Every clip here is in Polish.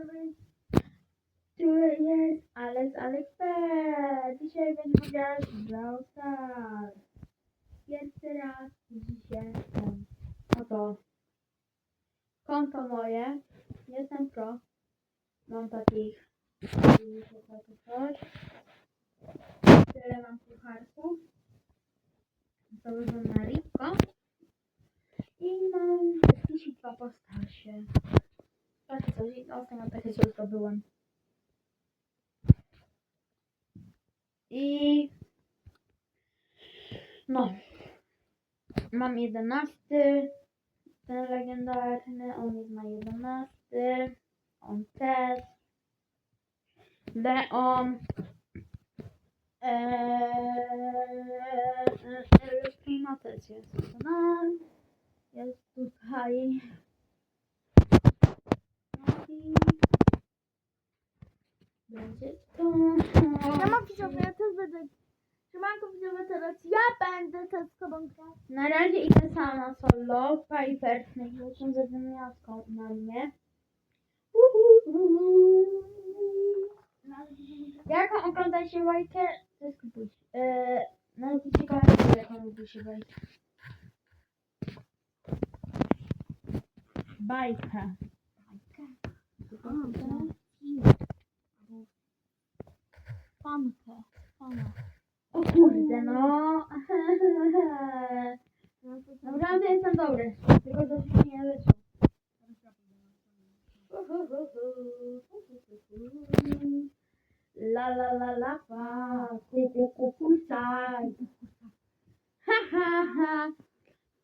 Tu jest Alex Alex P. Dzisiaj będziemy grać w Brawl Stars. Pierwszy raz dzisiaj jestem. Oto. Konto moje. Jestem pro. Mam takich. Tyle mam pucharków. Założę na Ripko. I mam jakieś dwa postarsze. Takie coś. Ostatnio takie coś zdobyłem. I no. Mam jedenasty. Ten legendarny. On jest na jedenasty. On też. Leon. Eee, Prima też jest. Jest tutaj. Będzie to. Ja mam widzowie, ja też będę. Siemanko widzowie, teraz ja będę też z tobą grać. Na razie idę sama solo. Piper największą zadymiastką na mnie. Jak oglądacie bajkę, to skupuj się. Eee, napiszcie komentarz, jaką lubicie bajkę. Bajka. Fana. O kurde, no. Naprawdę jestem dobry. Tylko się nie leczą. La la la la pa, kuku kuku saj. Ha ha ha.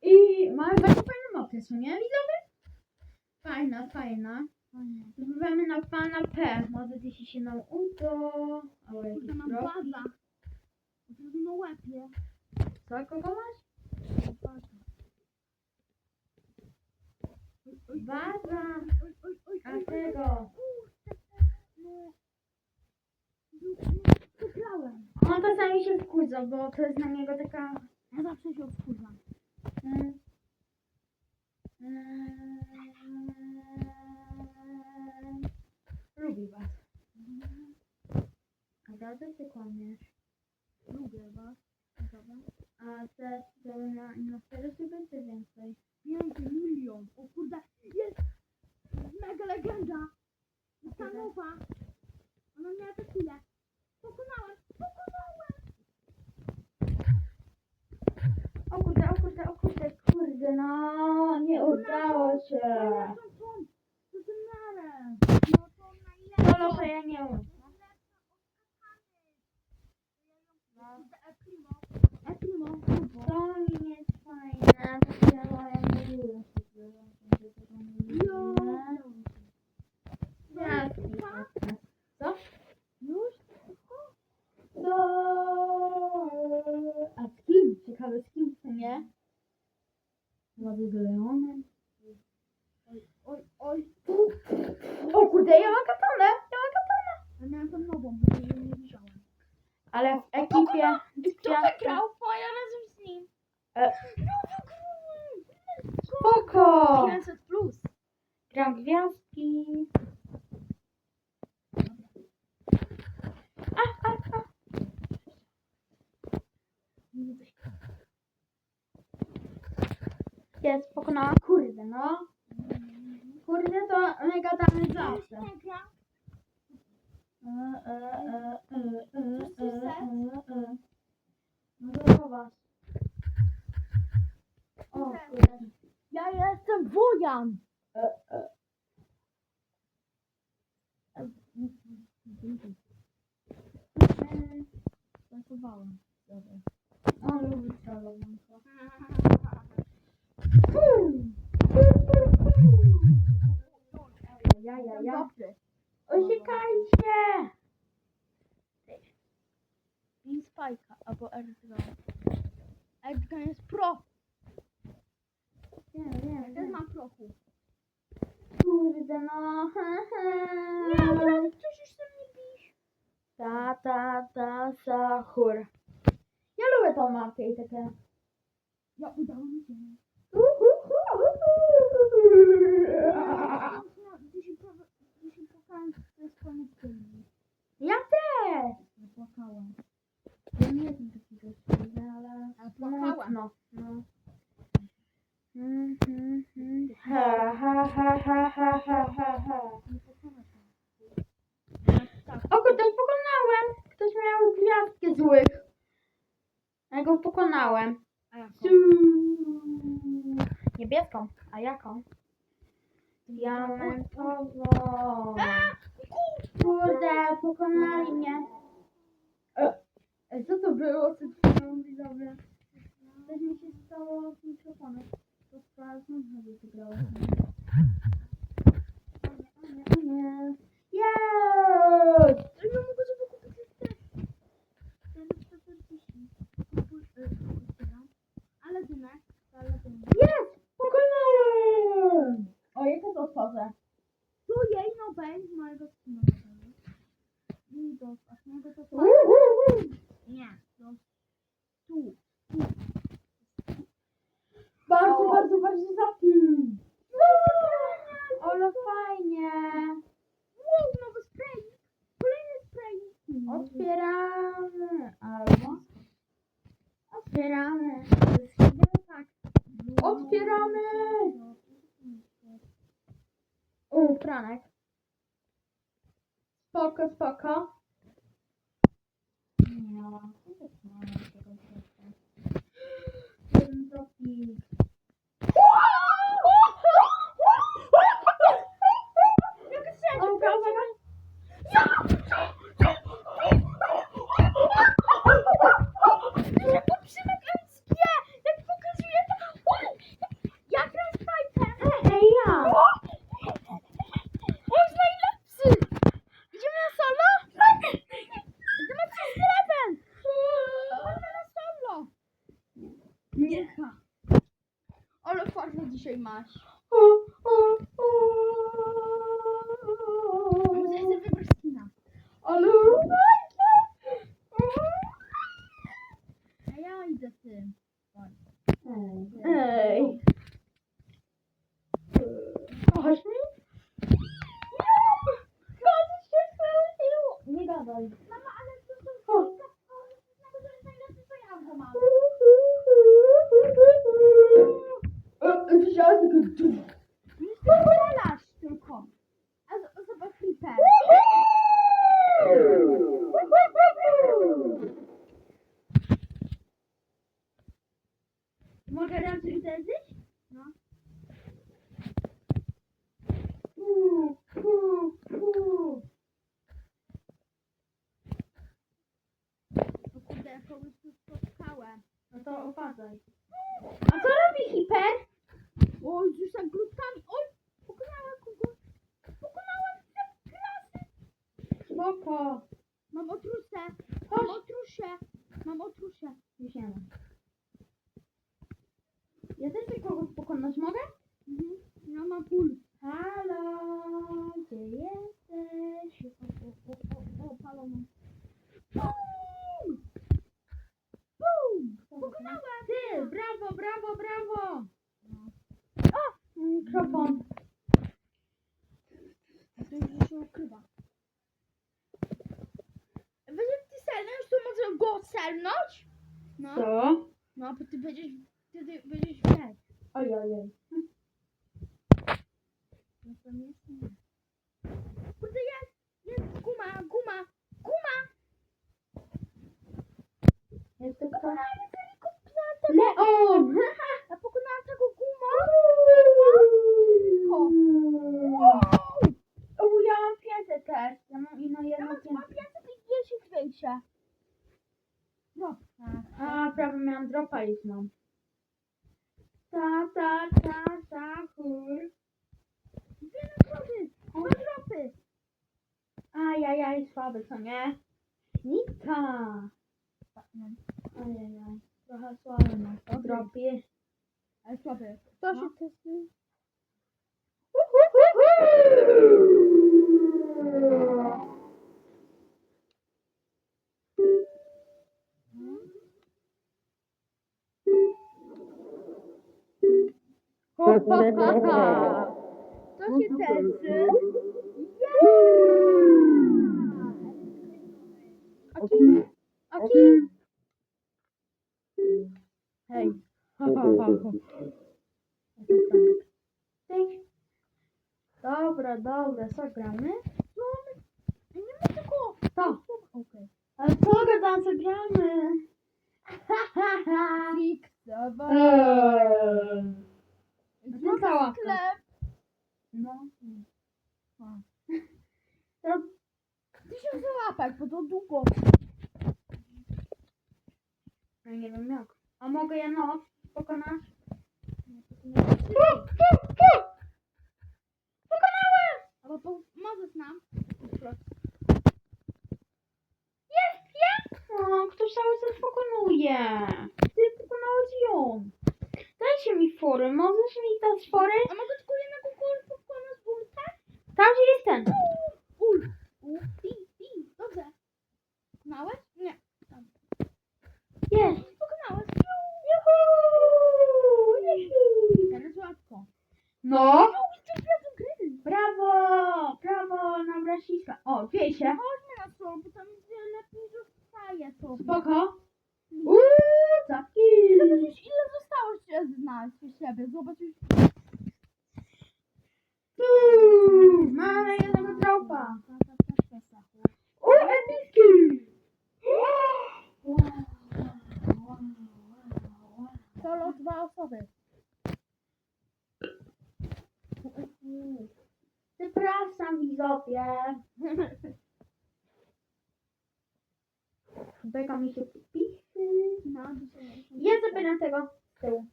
I mamy bardzo fajną mapę, co nie widzowie? Fajna, fajna. Zdobywamy na pana P. Może gdzieś się nam uda. Albo jakiś mam krok. baza. Od razu na łapie. Co, kogo masz? Baza. A tego. Przegrałem. On czasami się wkurza, bo to jest na niego taka... Ja zawsze się wkurzam. Mm, mm, lubi was. Naprawdę ty kłamiesz. Lubię was. Dobra. A te te na, na cztery czy będzie więcej? Piękny milion. O kurde, jest mega legenda. Jest ta nowa. Ona mnie atakuje. Pokonałem, pokonałem. O kurde, o kurde, o kurde, kurde, no nie udało się. Najlepszą są z wymiarem. No to najlepszą. Solo to ja nie umiem. Eprimo. Eprimo. To nie jest fajne, to ja nie lubię. Jo. Ja Co? Już? To... A z kim? Ciekawe z kim w sumie? Może z Leonem? Oj, oj, oj. O kurde, ja mam katanę! Ja mam katanę! Ja miałem tą nową, bo jej nie widziałem. Ale w ekipie... Kto wygrał? Bo ja razem z nim. E, No spoko! 500 plus. Gram gwiazdki. A, a, a. Jest pokonała. Kurde, no. Kurde, to mega damy zawsze. Ja jestem wujan. Żartowałem. Dobra. On lubi. Spike'a albo R2. R2 jest pro. Wiem, Ja też mam prochu. Kurde no. Nie, od razu przecież tam nie pisz. Ta, ta, ta, sahur. Ja lubię tą mapę i takie... Ja udało mi się. Dzisiaj to jest. Ja też! Zapłakałam. Ja nie jestem taki gościu, ale... A płakała. No. no. Mm, mm, mm. Ha. O kurde, pokonałem! Ktoś miał gwiazdkę złych. Ja go pokonałem. A jaką? Niebieską. A jaką? Diamentową. Kurde, pokonali mnie. E, e, co to było przed chwilą, widzowie? Coś mi się stało z mikrofonem. To sprawa znowu wygrała. O nie, o nie. Jest! Ja mogę sobie kupić jeszcze. Ten 140. Kupuj, y, otwieram. Ale dynek. Ale dynek. Jest! Pokonałem! O, jak to otworzę? Tu jej no będzie mojego skina. I do ostatniego to co? Nie. Do... Tu. Bardzo, bardzo, bardzo zapnij. Ale fajnie. Wow, nowy sprayik. Kolejny sprayik. Otwieramy. Albo. Otwieramy. Tak. Otwieramy. U, Franek. Spoko, spoko. Nie, nie ma tego środka. Jeden tropik. Uwaga, uwaga. Jak to przemagająckie! Jak pokazuje to... Jak raz fajkę! Ej, ja. On jest najlepszy! Idziemy na solo? Idziemy przez drewem! Idziemy na solo! Nie. Ale farmę dzisiaj masz. Muszę sobie wybrać skina. Ale A ja idę tym. Ej. Kochasz mnie? Zgadza się, chwalił! Nie gadaj. Mama, ale to są O. kilka to jest najlepszy, co ja go mam. Wziąłeś tylko Nie strzelasz tylko. A z- zobacz creeper. Mogę razem uderzyć? No. Tu spotkałem. No to opadaj. A co robi hiper? O, już tak grudkami. Oj, pokonałem kogoś. Pokonałem te klasy. Spoko. Mam otrusę. Mam otruszę. Mam otruszę. Ma. Ja też ty kogoś pokonać mogę? Mhm. Ja mam pól. Halo, gdzie jesteś? O, o, o, paloną. Bum! Bum! Pokonałem! Ty, brawo, brawo, brawo. O, mikrofon. A to już się ukrywa. Wyżej ty selnąć, to może go selnąć? No. Co? No, bo ty będziesz, ty, ty będziesz wiesz. Oj, oj, oj. No to nie jest nie. Kurde, jest, jest guma, guma, guma! Jest to kto? Pokonałem tego Leon! Ja pokonałem tego guma! O, ja mam 500 też. Ja mam ino Ja jedno mam 500. 510 większe. No. A, prawie miałam dropa już mam. Ta, ta, ta, ta, chór. Dwie nagrody, dwa dropy. Ajajaj, słaby, co nie? Nika! Ajajaj, trochę słaby masz. O, dropie. Ale słaby. Kto się No. testuje? Kto się testuje? Aki, Aki. Hej. Cześć. Dobra, dobra, co gramy? No. Nie ma tylko... To. Okej. Ale co gadam, co gramy? Fix, dawaj. Eee. Zrób ta sklep. No. A. To Tysiąc łapek, bo to długo. Ja nie wiem jak. A mogę je noc pokonać? Pokonałem! Albo po... możesz nam. Jest, jest! O, ktoś cały czas pokonuje. Ty pokonałeś ją. Dajcie mi fory, możesz mi dać fory? A mogę tylko jednego kul pokonać ultę? Tam gdzie jest ten. Ul. Ul. Pi, pi. Dobrze. Pokonałeś? Nie. Tam. Jest. Pokonałeś. Juhu! Juhu! Teraz łatwo. No. Ty wiedzą gry. Brawo! Brawo na brasiska. O, wiej się. Chodźmy na stronę, bo tam gdzie lepiej zostaje to. Spoko. Uuu, zapki. Zobaczysz ile zostało się znaleźć u siebie. Zobacz już. Uuu, mamy jednego tropa. O, epicki! Wow, wow, wow, wow. Solo dwa osoby. Przepraszam widzowie. Beka mi się pisze. No. Ja zabieram tego z tyłu.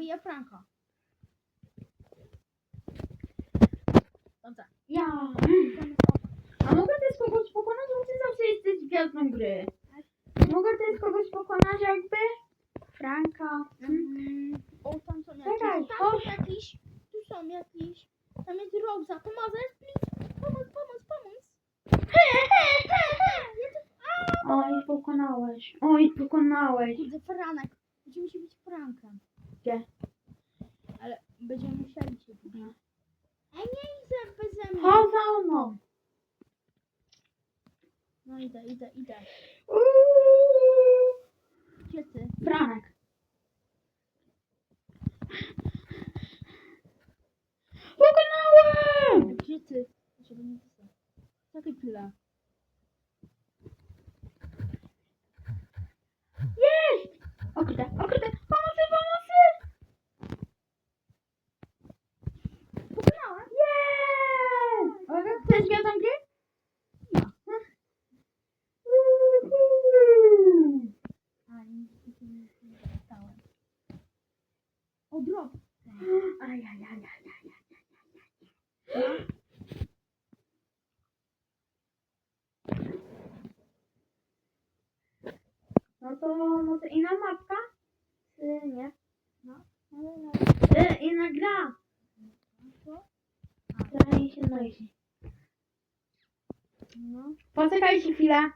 Ja Franka. Dobrze. Ja. A mogę też kogoś pokonać, bo ty zawsze jesteś gwiazdą gry. Mogę też kogoś pokonać jakby? Franka. Mm, o, tam są jakieś. Czekaj, tam chodź. są jakieś. Tu są jakieś. Tam jest Rosa. Pomożesz, please? Pomóż, pomóż, pomóż. Oj, pokonałeś. Oj, pokonałeś. Kurde, Franek. Musimy się być Frankiem. Gdzie? Ale będziemy musieli się być. Ej, nie idę beze mnie. Chodź za mną. No idę, idę, idę. Uuu. Ty? Franek. Pokonałem! Gdzie ty? Żeby nie. Czekaj chwilę. Jest! Okryte, okryte. Pomocy, pomocy! Pokonałem? Jest! Ale chcesz gwiazdą gry? Ja. Uhu. A, nic nic nie nie dostałem. O, drop. No to może inna mapka? Czy nie? No, no, no. E, inna gra. Zdaje się noisi. No. Poczekajcie chwilę.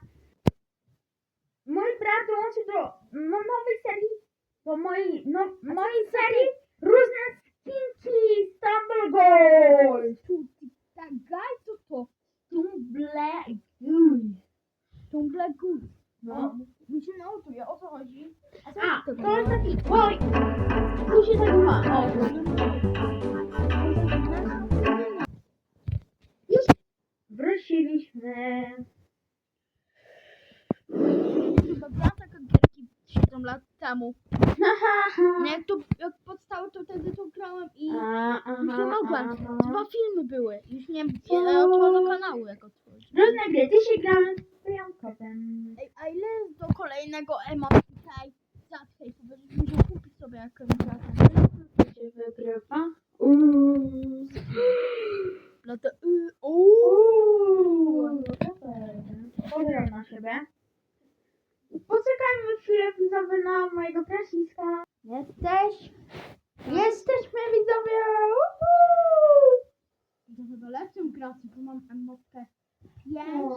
Mój brat dołączy do no, nowej serii, do mojej, no, mojej serii różne skinki Stumble Gold. Tak, gaj, co to? Tumble Gold. Tumble Goose. No. Mi się nautuje, o co chodzi? co A, ty to jest taki, oj, tu się tak ma, o. Już wróciliśmy. Chyba była taka 7 lat temu. No jak to, jak powstało, to wtedy to grałem i już nie mogłem. Dwa filmy były. Już nie wiem, kiedy otworzę kanału, jak otworzę. Różne gry, się grałem z wyjątkowym. Ej, a ile jest do kolejnego emo tutaj? Zatkaj sobie, żebyś musiał kupić sobie jakąś się wygrywa. Uuu. No to, y, uuu. Uuu. Pozdrawiam na siebie. Poczekajmy chwilę widzowie na mojego prasiska. Jesteś? Jesteśmy widzowie! Uhu! To chyba lepszą grać, bo mam emotkę. Pięć.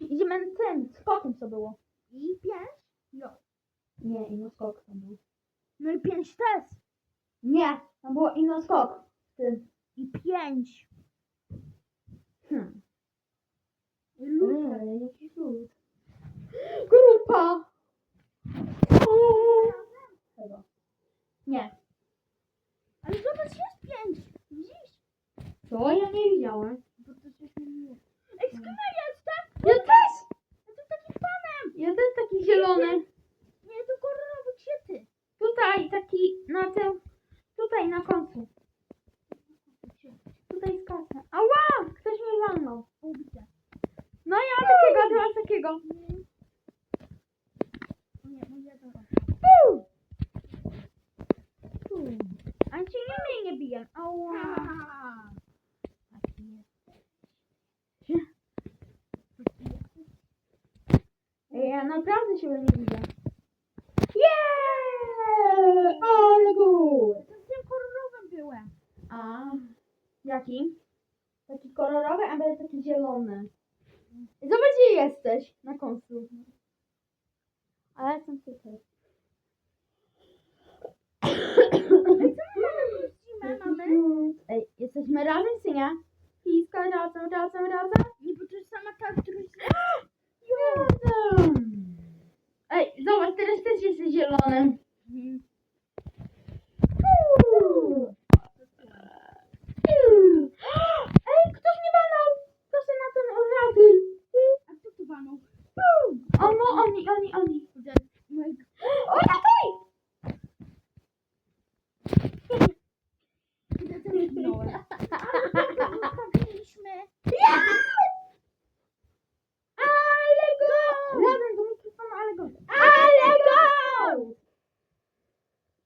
Idziemy tym, skokiem co było. I pięć? Jo. Nie, ino skok to był. No i pięć też. Nie, to było ino skok. Ty. I pięć. Hmm. I lód. Eee, jaki lód. Grupa! Uuu. tego. Nie. Ale zobacz, jest pięć. Widzisz? Co? Ja nie widziałem. Bo to coś mówiło. Ej, z kim ja jestem? Ja też! Jestem takim panem. Ja też taki zielony. Nie, to kolorowy kwiaty. Tutaj taki na tym. Tutaj na końcu. Tutaj jest kasa. Ała! Ktoś mnie walnął. O, widzę. No ja mam takiego, ty masz takiego. O nie, moja dobra. Puu! Puu. A ci nie mnie nie biję. Ała. Taki jest. Ej, ja naprawdę siebie nie widzę. Jeee! Ale good! To z tym kolorowym byłem. A jaki? Taki kolorowy, I Zobacz, gdzie jesteś na końcu. A ja jestem tutaj. Ej, jesteśmy razem, czy nie? Piska, razem, razem, razem. Nie, bo to jest sama ta, jest... Razem. Ej, zobacz, teraz też jesteś zielony. Ej, ktoś mnie walnął! Proszę orady. A kto tu walnął? O, no, oni, oni, oni. O, stój! Kurde, też zginąłem. Zostawiliśmy. Ale go! Razem do mikrofonu, ale go! Ale go!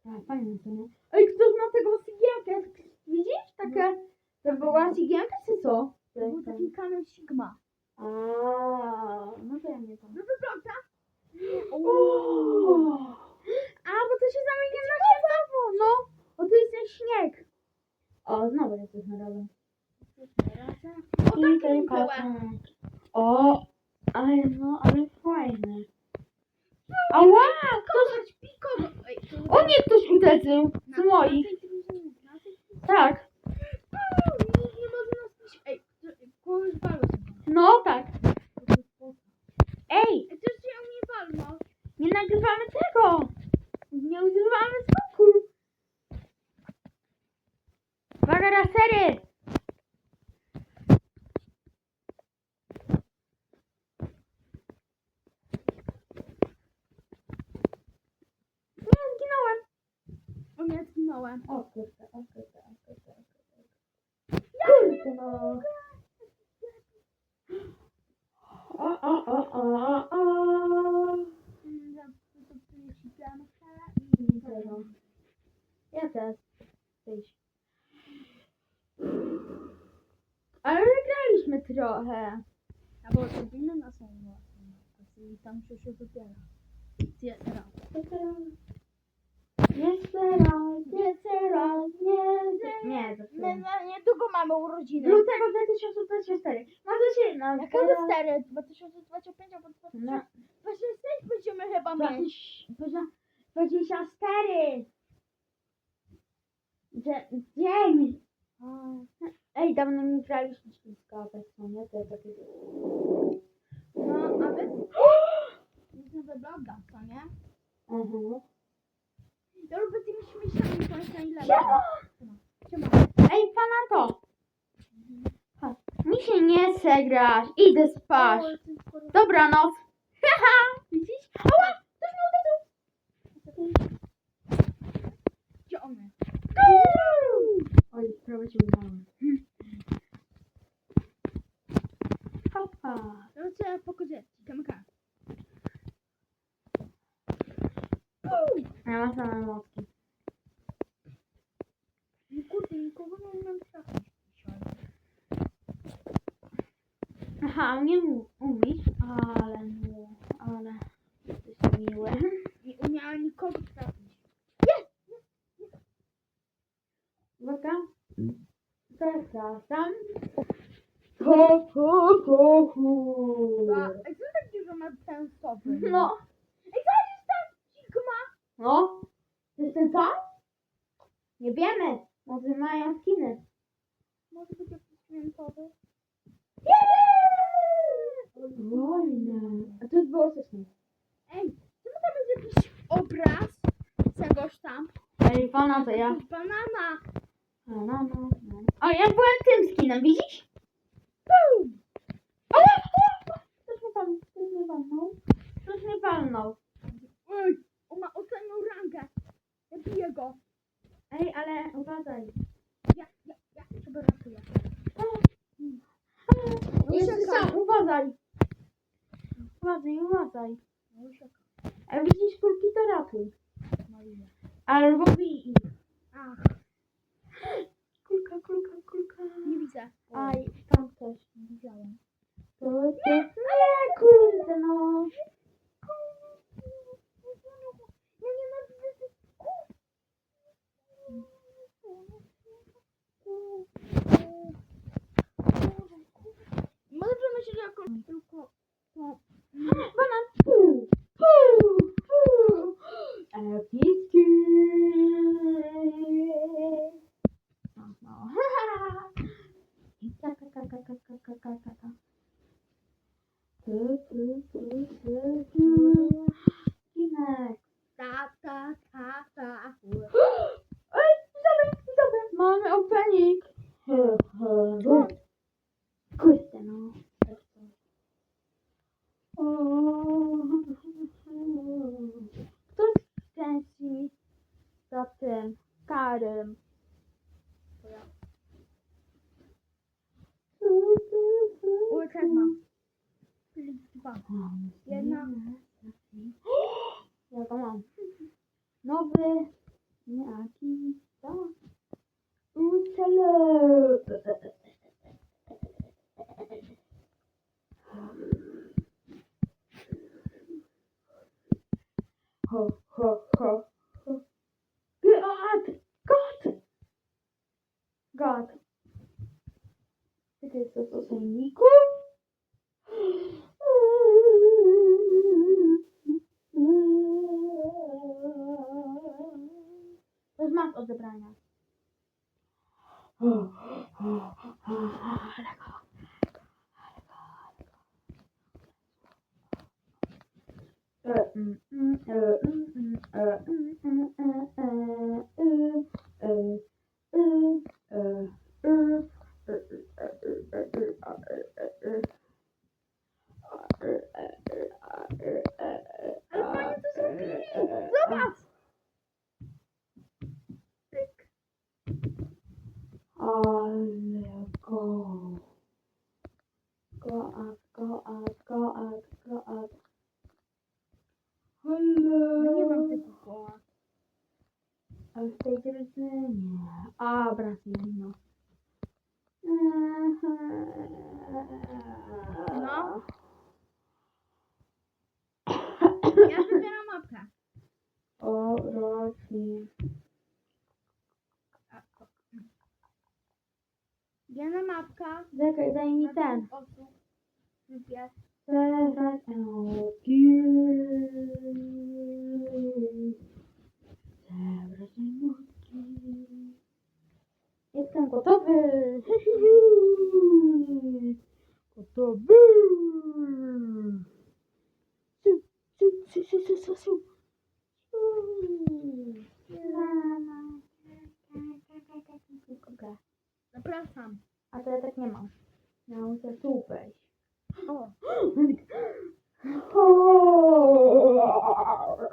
A, fajne to, nie? Ej, ktoś ma tego cygiełkę. Widzisz? Takie, to była cygiełka, czy co? To był taki kamień Sigma. A, no to ja nie tam. No wygląda. A, bo to się zamienia na śniegową, no. O, tu jest ten śnieg. O, znowu jesteśmy razem. O, takim byłem. O, ale no, ale fajne. Ała, ktoś... Piko. Ej, to... O nie, ktoś uderzył z moich. na tej drużynie, na tej drużynie. Tak, Nie, nie może nas pić. Ej, walą no tak. Ej, też się mnie walnął. nie nagrywamy tego. Nie używamy skoku. Uwaga, rasery. Nie, zginąłem. O nie, zginąłem. O kurde, o kurde, o kurde, o kurde. Kurde no. Oh. Dzień. Ej, dawno nie graliśmy śliska, tak co nie? To jest takie... No, a wy? Nie wygląda, co nie? Mhm. Ja lubię tymi śmieszami, to jest najlepsze. Siema! Siema. Ej, pana to! Chodź. Mi się nie chce grać, idę spać. Dobranoc. Haha, widzisz? Ała, ktoś mnie uderzył. Gdzie on jest? Oj, prawie cię udało. Papa. To trzeba pokazać. Kamka. Ja mam same młotki. No kurde, nikogo nie umiem trafić dzisiaj. Aha, nie mu- umiesz, ale miło, ale jesteś miły. Nie umiałem nikogo trafić. Uwaga. Zapraszam. Ho, ho, ho, ho. A, a co tak dużo ma ten stopy? No, Ej, to jest tam Sigma! no. To jest ten sam? Nie wiemy. Może mają skiny. Może być jakiś świętowy? Wojna. A to już było wcześniej. Ej, czemu tam jest jakiś obraz? czegoś tam. Elifona to ja. Banana. No, no, no, no. O, ja byłem tym skinem, widzisz? Pum! O, o, o, Ktoś mnie palnął, ktoś mnie palnął. Ktoś mnie palnął. Ej, on ma ostatnią rangę. Ja biję go. Ej, ale uważaj. Ja, ja, ja sobie ratuję. Uciekaj. sam, uważaj. Uważaj, uważaj. No. A widzisz kulki, to ratuj. No. Albo bij ich. Ach, Kurka kurka kurka. Ne güzel. Ay tam taş. Güzel. Kurka kurka. Bana. Ertesi gün. Skinek. Ta, ta, ta, odebrania. Ale fajnie to zrobili. Zobacz. Pyk. Ale go. Go up, go up, go up, go up. Hello. No nie mam tego koła. A w tej drużynie. A, Brazylia. No. Ja wybieram mapkę. O, rośnie. Jedna mapka. Czekaj, daj mi ten. Wybierz. Teraz. Zebrać emotki. Jestem gotowy. Gotowy. Zapraszam. A to ja tak nie mam. Ja muszę tu wejść. O.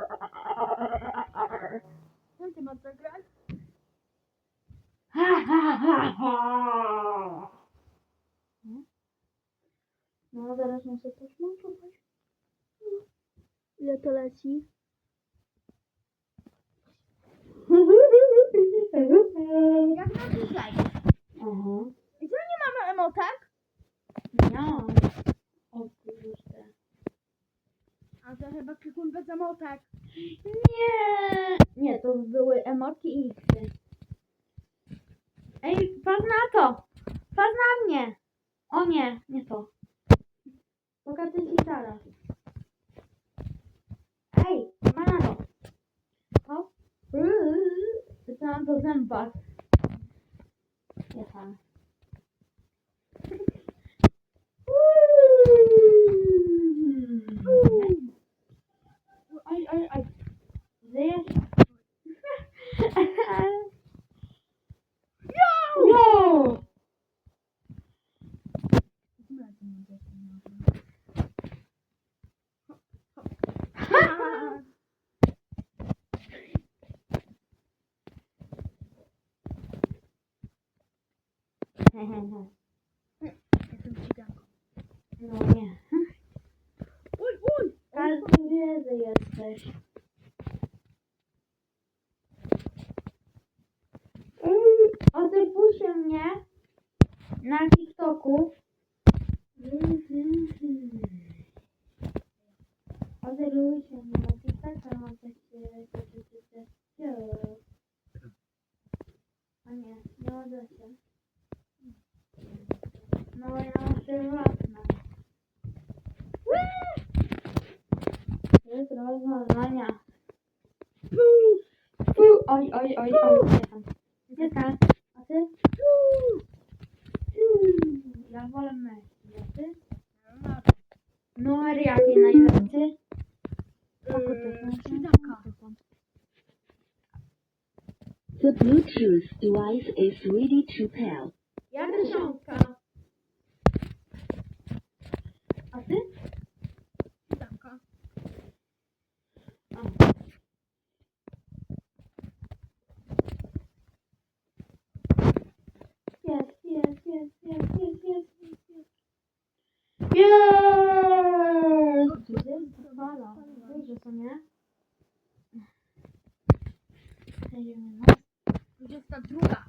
ay ay ay ay. Jeee! Wala, wyjdzie nie? Gdzie jest ta druga?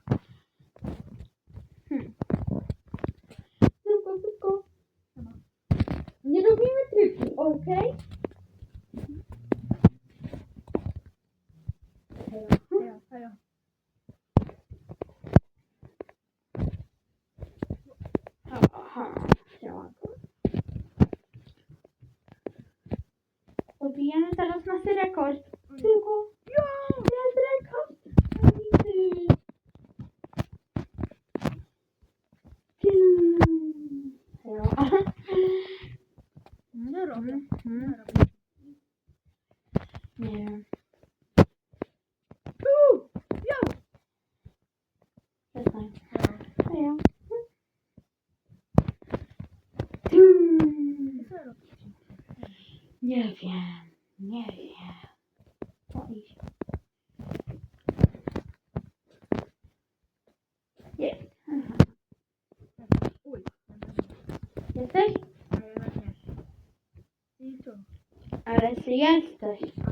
Nie wiem, nie wiem. Boję Nie. Uj. Jesteś? Ale ja nie. I co? Ale ty jesteś.